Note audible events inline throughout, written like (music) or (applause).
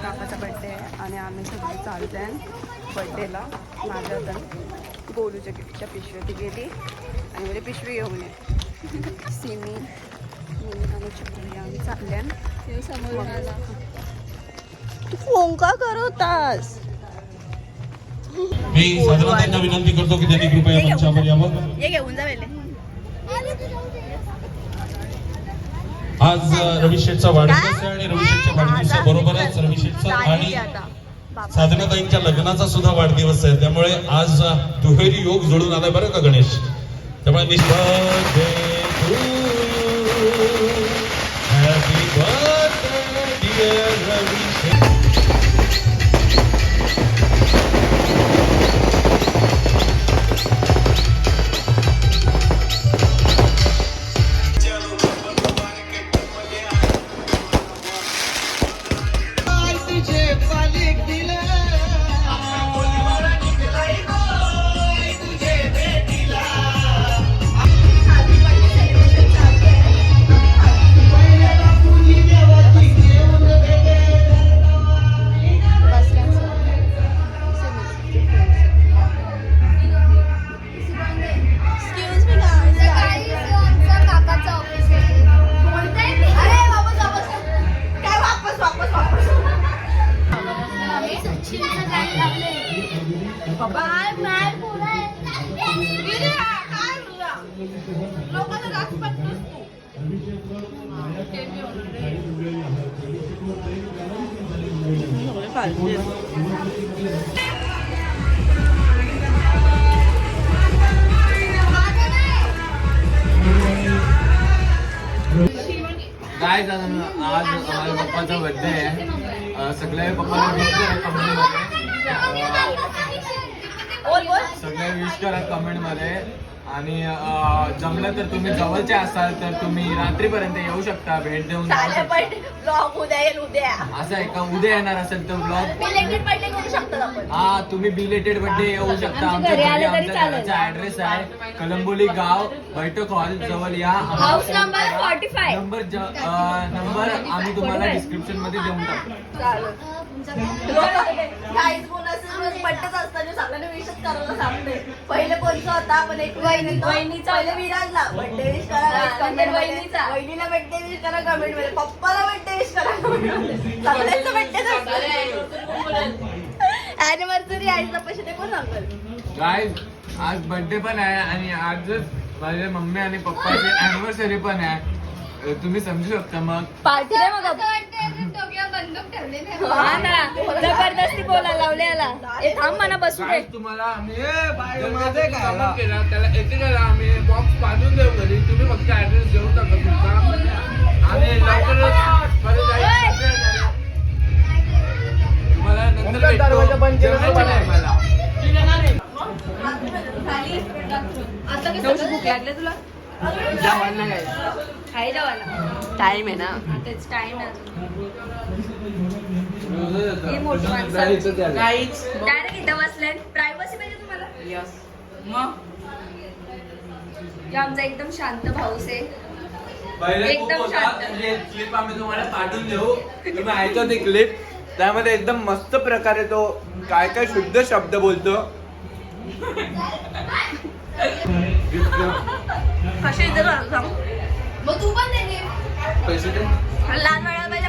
काकाचा birthday आहे आणि आम्ही सगळे चालतो आहे बड्डेला माझ्या तर गोलूच्या गिफ्टच्या पिशवी ती गेली आणि म्हणजे पिशवी घेऊन ये. सिमी मी आणि चुकली आम्ही चालल्या. आला. तू फोन का करवतास? मी त्यांना विनंती करतो की त्यांनी कृपया मंचावर यावं. ये घेऊन जा आज अ, रवी शेठचा वाढदिवस आहे आणि रवी शेठच्या वाढदिवसाबरोबरच रवी शेठचा आणि साधनाताईंच्या लग्नाचा सुद्धा वाढदिवस आहे. त्यामुळे आज दुहेरी योग जोडून आलाय बरं का गणेश? त्यामुळे मी काय झालं आज माझ्या पप्पाचा बर्थडे आहे. सगळ्या पप्पाला विश करा कमेंटमध्ये. सगळे विश करा कमेंटमध्ये. आणि जमलं तर तुम्ही जवळचे असाल तर तुम्ही रात्रीपर्यंत येऊ शकता भेट देऊन जाऊ शकता. ब्लॉग उद्या येईल उद्या. असं आहे का? उद्या येणार असेल तर ब्लॉग बिलेटेड बर्थडे करू शकतात आपण. हा तुम्ही बिलेटेड बर्थडे येऊ शकता. आमच्या घरी घरी आलं तरी आमच्या चालेल. घराचा ऍड्रेस आहे. कलंबोली गाव बैठक हॉल जवळ या. हाऊस नंबर नंबर आम्ही तुम्हाला डिस्क्रिप्शनमध्ये देऊन टाकू काहीच बोलायचं बड्डेच असताना सगळ्यांना विशच करायला सांगते पहिले कोणचा होता आपण एक वहिनी वहिनीचा. पहिले विराजला बड्डे विश करा कमेंट नंतर मध्ये वहिनीचा. वहिनीला बड्डे विश करा कमेंटमध्ये पप्पाला बड्डे विश करा comment मध्ये. सगळ्यांचं बड्डे अॅनिव्हर्सरी आहे पैसे ते कोण आज बर्थडे पण आहे आणि आजच माझ्या मम्मी आणि पप्पाची अॅनिव्हर्सरी पण आहे तुम्ही समजू शकता मग पार्टी मग हा ना. जबरदस्ती बोला लावले याला. ए थांब म्हणा बसू दे. तुम्हाला आम्ही केला. त्याला एकेकाला आम्ही बॉक्स पाठवून देऊ घरी. तुम्ही फक्त ऍड्रेस देऊन टाका तुमचा. आणि लवकरच परत जायचं. कसं येणार आहे? तुम्हाला. नंतर भेटतो. जेवणाच्या टायमाला एवढी भूक लागली तुला? जेवायला काय खाई जेवायला टाइम आहे ना. तेच टाइम ही मोठी माणसं. डायरेक्ट इथं बसले. प्रायव्हसी पाहिजे तुम्हाला? हे आमचा एकदम शांत भाऊस आहे. पहिले खूप एकदम होता शांत. म्हणजे क्लिप आम्ही तुम्हाला पाठवून देऊ. तुम्ही ऐका ते क्लिप त्यामध्ये एकदम मस्त प्रकारे तो काय काय शुद्ध शब्द बोलतो. कसे इथे मग तू पण दे पैसे दे. लहान वेळा पाहिजे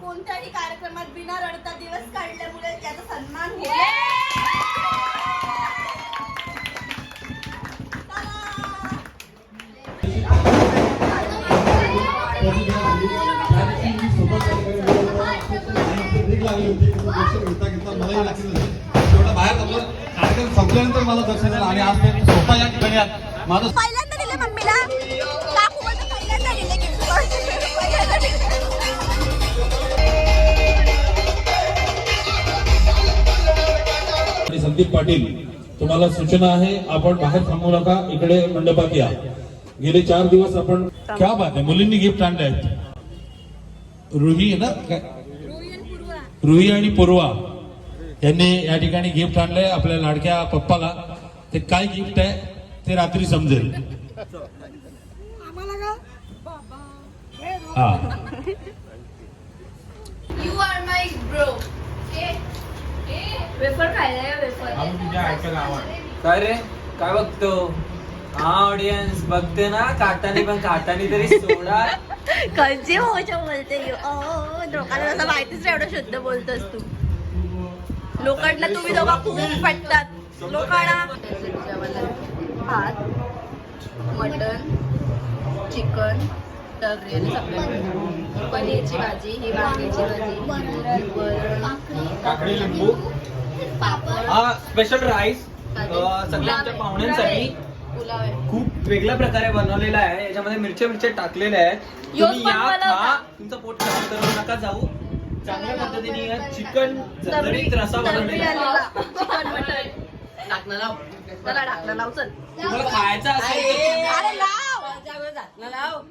कोणत्याही कार्यक्रमात बिना रडता दिवस काढल्यामुळे मला नक्कीच दिसेल. शेवटी बाहेर आपलं कार्यक्रम संपल्यानंतर मला दर्शन झालं आणि आज ते स्वतः या ठिकाणी आहेत. माझं पहिल्यांदा दिले मम्मीला काकू बोलतो पहिल्यांदा दिले gift. पहिल्यांदा दिले. आणि संदीप पाटील तुम्हाला सूचना आहे आपण बाहेर थांबू नका इकडे मंडपात या गेले चार दिवस आपण क्या बात आहे मुलींनी गिफ्ट आणले आहेत रुही आहे ना काय रुही आणि पूर्वा यांनी या ठिकाणी गिफ्ट आणलंय आपल्या लाडक्या पप्पाला. ते काय गिफ्ट आहे ते रात्री समजेल. हा you are my bro wafer खायला वेफर. काय रे? काय बघतो? हा ऑडियन्स बघते ना काटाने पण काटाने तरी सोडा. कधी होच्या बोलते ओ लोकांना असं माहितीच नाही एवढं शुद्ध बोलतोस तू. लोकांना तुम्ही दोघं खूप पटतात. लोकांना. भात मटन चिकन सगळं पनीरची भाजी ही वांग्याची भाजी स्पेशल राईस सगळ्या आमच्या पाहुण्यांसाठी. खूप वेगळ्या प्रकारे बनवलेला आहे. याच्यामध्ये मिरच्या मिरच्या टाकलेल्या आहेत. तुम्ही या खा. तुमचं पोट खराब करू नका जाऊ. चांगल्या पद्धतीने या चिकन जरीत रसा बनवलेला लाव. चला लाव चल. तुम्हाला खायचं असेल तर अरे लाव.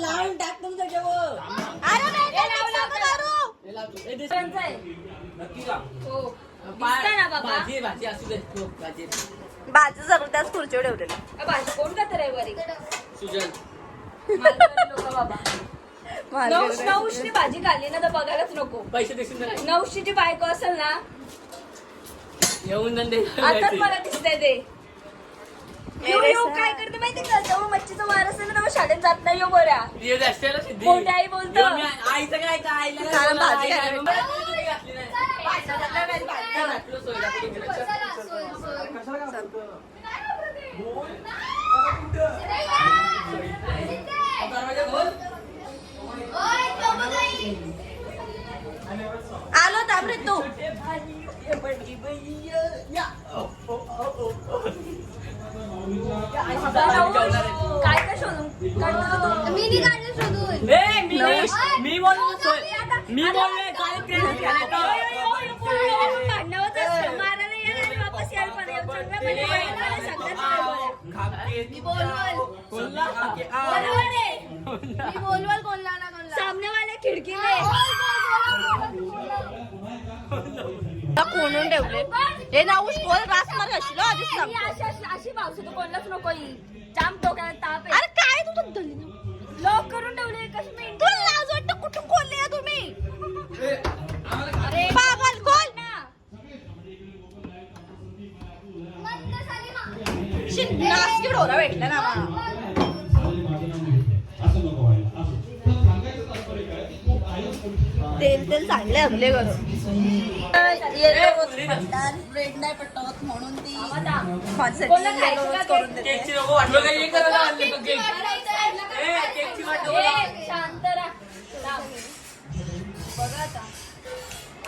लावून टाक तुमचं जेवण. अरे नाही, नाही, नाही, नको करू. दुसऱ्यांचं आहे. नक्की का हो. दिसतंय ना बाबा. भाजी सगळं त्याच खुर्चीवर ठेवलेलं. अ, भाजी कोण खात रविवारी सुजल मालकरी लोकं बाबा. माझ्या नऊश भाजी खाल्ली ना तर बघायलाच नको. पैसे देशील ना? नऊशीची बायको असेल ना येऊन दे आताच मला दिसतंय ते. यो यो. काय करते माहिती का? जेव्हा मच्छीचा वार असेल ना तेव्हा शाळेत जात नाही यो बऱ्या मोठ्या आई बोलतो. आईचं काय काय कारण भाजी खायला आलो तांबरे तू. काय काय तू? मी नाही काढलं शोधून मी बोललो मी बोललोय काय मी बोलवाल. कोणला ना कोणला. सामनेवाल्या खिडकीने कोणून ठेवले? हे नाऊस बोल रास मार हो, आधीच सांगतो. अशी अशी अशी पावस तू कोणलाच नको ही. जाम तेल तेल ब्रेड नाही पटवत म्हणून ती माझ्यासाठी करून देते. शांत. बघा आता.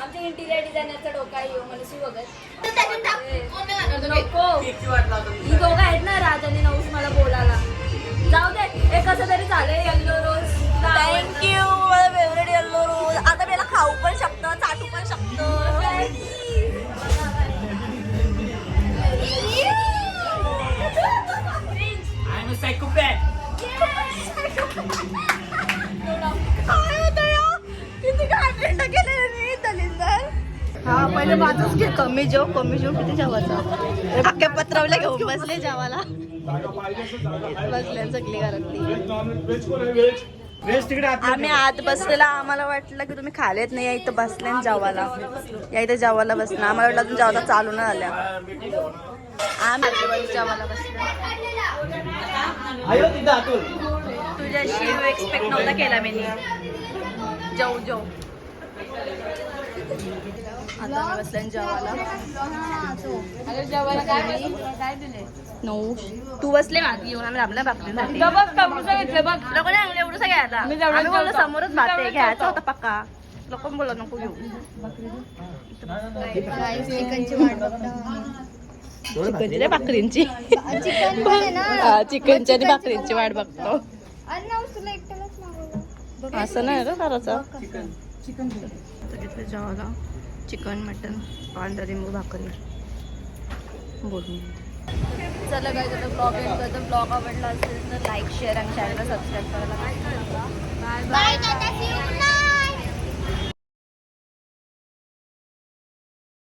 आमच्या इंटिरियर डिझायनरचा डोका मनसू मी. ही दोघं आहेत ना राज आणि नऊस मला बोलायला. जाऊ दे. कसं तरी झालंय येल्लो रोज Psychopath. काय होतं या? किती घाणेरडं केलेलं नाही दलिंदर हा पहिले माझंच घे कमी जेव कमी जेव किती जेवायचा? अख्ख्या पत्रावल्या घेऊन बसले जेवायला. बसल्या सगळी घरातली आम्ही आत बसलेला आम्हाला वाटलं की तुम्ही खालेत नाही या इथं बसले जेवायला. या इथं जेवायला बसलं आम्हाला वाटलं अजून जेवायला चालू नाही आल्या. आम्ही जेवायला बसलो. आयो तिथं अतुल तुझ्याशी एक्सपेक्ट नव्हता केला मी जाऊ जाऊ. आता बसले जेवायला. नऊ. तू बसले मागे येऊन आम्ही आपल्या बाकरी बघ कमूचं घेतलं बघ. लोक नाही एवढं घ्यायचा आम्ही बोललो समोरच भात आहे घ्यायचा होता पक्का. लोक बोला नको घेऊ. चिकनची वाट बघता. चिकनची भाकरींची? (laughs) ना. हा, चिकनची आणि भाकरींची वाट बघतो. ना असं नाही का करायचं? जेवायला. चिकन मटन पांढरा लिंबू भाकरी. बोलून चला काय तर ब्लॉग एंड करतो. ब्लॉग आवडला असेल तर लाईक शेअर आणि चॅनलला सबस्क्राईब करायला काय नका